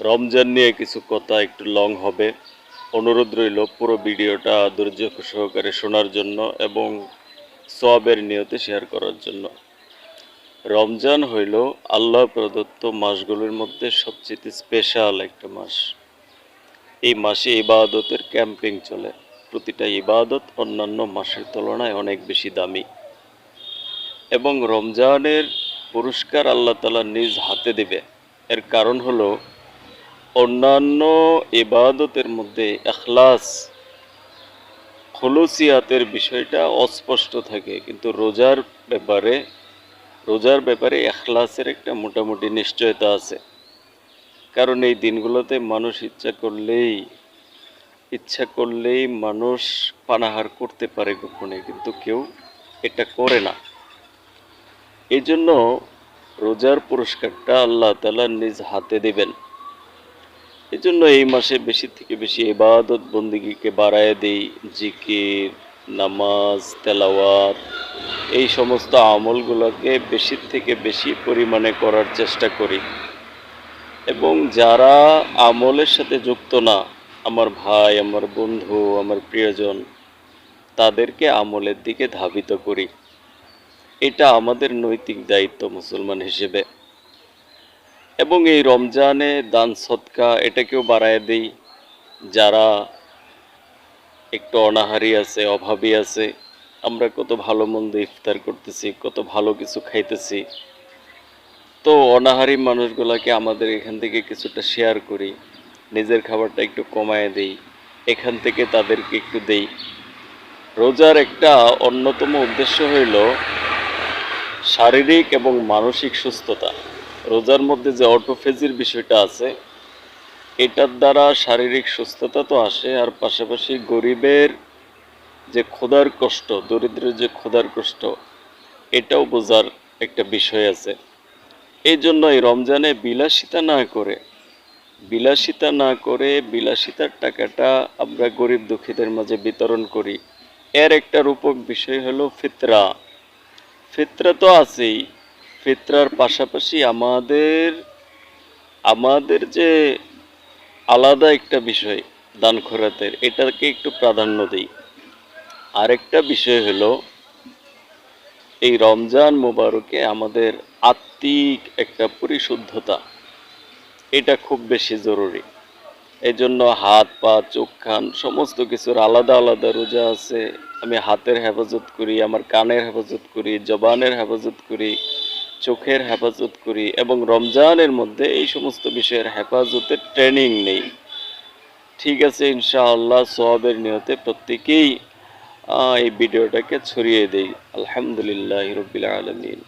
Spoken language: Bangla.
রমজান নিয়ে কিছু কথা একটু লং হবে। অনুরোধ রইল পুরো ভিডিওটা ধৈর্য সহকারে শোনার জন্য এবং সবের নিয়তে শেয়ার করার জন্য। রমজান হইল আল্লাহ প্রদত্ত মাসগুলোর মধ্যে সবচেয়ে স্পেশাল একটা মাস। এই মাসে ইবাদতের ক্যাম্পিং চলে। প্রতিটা ইবাদত অন্যান্য মাসের তুলনায় অনেক বেশি দামি। এবং রমজানের পুরস্কার আল্লাহ তালা নিজ হাতে দেবে। এর কারণ হলো অন্যান্য ইবাদতের মধ্যে এখলাস, খলুসিয়াতের বিষয়টা অস্পষ্ট থাকে, কিন্তু রোজার ব্যাপারে রোজার ব্যাপারে এখলাসের একটা মোটামুটি নিশ্চয়তা আছে। কারণ এই দিনগুলোতে মানুষ ইচ্ছা করলেই ইচ্ছা করলেই মানুষ পানাহার করতে পারে গোপনে, কিন্তু কেউ এটা করে না। এই জন্য রোজার পুরস্কারটা আল্লাহ তালা নিজ হাতে দেবেন। এই জন্য এই মাসে বেশি থেকে বেশি এবাদত বন্দিগিকে বাড়ায় দেই, জিকির, নামাজ, তেলাওয়াত, এই সমস্ত আমলগুলোকে বেশি থেকে বেশি পরিমাণে করার চেষ্টা করি। এবং যারা আমলের সাথে যুক্ত না, আমার ভাই, আমার বন্ধু, আমার প্রিয়জন, তাদেরকে আমলের দিকে ধাবিত করি। এটা আমাদের নৈতিক দায়িত্ব মুসলমান হিসেবে। এবং এই রমজানে দান সৎকা এটাকেও বাড়ায় দিই। যারা একটু অনাহারি আছে, অভাবী আছে, আমরা কত ভালো মন্দ ইফতার করতেছি, কত ভালো কিছু খাইতেছি। তো অনাহারি মানুষগুলোকে আমাদের এখান থেকে কিছুটা শেয়ার করি, নিজের খাবারটা একটু কমায় দেই, এখান থেকে তাদেরকে একটু দেই। রোজার একটা অন্যতম উদ্দেশ্য হইল শারীরিক এবং মানসিক সুস্থতা। রোজার মধ্যে যে অটোফেজির বিষয়টা আছে, এটার দ্বারা শারীরিক সুস্থতা তো আসে, আর পাশাপাশি গরিবের যে ক্ষুধার কষ্ট, দরিদ্রের যে ক্ষুধার কষ্ট, এটাও বোঝার একটা বিষয় আছে। এই জন্য এই রমজানে বিলাসিতা না করে, বিলাসিতা না করে বিলাসিতার টাকাটা আমরা গরিব দুঃখীদের মাঝে বিতরণ করি। এর একটা রূপক বিষয় হলো ফিতরা। ফিতরা তো আছেই ফিতরার পাশাপাশি আমাদের আমাদের যে আলাদা একটা বিষয় দান খোরাতের এটাকে একটু প্রাধান্য দিই। আরেকটা বিষয় হলো, এই রমজান মোবারকে আমাদের আত্মিক একটা পরিশুদ্ধতা, এটা খুব বেশি জরুরি। এই জন্য হাত, পা, চোখ, কান, সমস্ত কিছুর আলাদা আলাদা রোজা আছে। আমি হাতের হেফাজত করি, আমার কানের হেফাজত করি, জবানের হেফাজত করি। চোখের হেফাজত করি এবং রমজানের মধ্যে এই সমস্ত বিষয়ের হেফাজতের ট্রেনিং নেই। ঠিক আছে, ইনশাআল্লাহ সোয়াবের নিয়তে প্রত্যেকেই এই ভিডিওটাকে ছড়িয়ে দেই। আলহামদুলিল্লাহ রবিল আলমিন।